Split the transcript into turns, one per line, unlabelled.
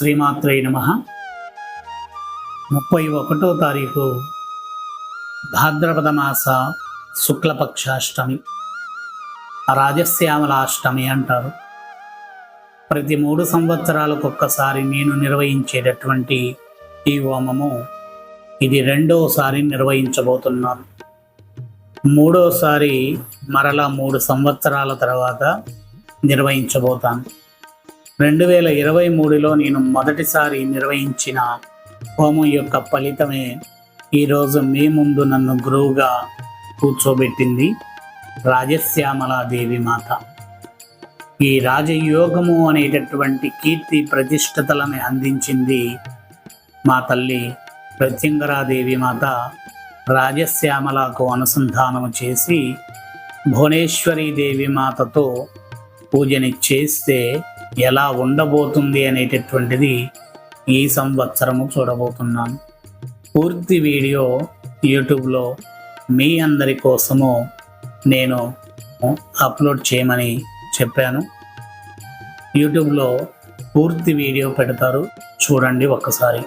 శ్రీమాత్రే నమ. ముప్పై ఒకటో తారీఖు భాద్రపద మాస శుక్లపక్షాష్టమి రాజశ్యామలాష్టమి అంటారు. ప్రతి మూడు సంవత్సరాలకు ఒక్కసారి నేను నిర్వహించేటటువంటి ఈ హోమము ఇది రెండోసారి నిర్వహించబోతున్నాను. మూడోసారి మరలా మూడు సంవత్సరాల తర్వాత నిర్వహించబోతాను. రెండు వేల ఇరవై మూడులో నేను మొదటిసారి నిర్వహించిన హోమం యొక్క ఫలితమే ఈరోజు మీ ముందు నన్ను గురువుగా కూర్చోబెట్టింది రాజశ్యామలాదేవి మాత. ఈ రాజయోగము అనేటటువంటి కీర్తి ప్రతిష్టతలను అందించింది మా తల్లి ప్రత్యంగరాదేవి మాత. రాజశ్యామలకు అనుసంధానం చేసి భువనేశ్వరి దేవి మాతతో పూజని చేస్తే ఎలా ఉండబోతుంది అనేటటువంటిది ఈ సంవత్సరము చూడబోతున్నాను పూర్తి వీడియో యూట్యూబ్లో మీ అందరి కోసము నేను అప్లోడ్ చేయమని చెప్పాను. యూట్యూబ్లో పూర్తి వీడియో పెడతారు. చూడండి ఒక్కసారి.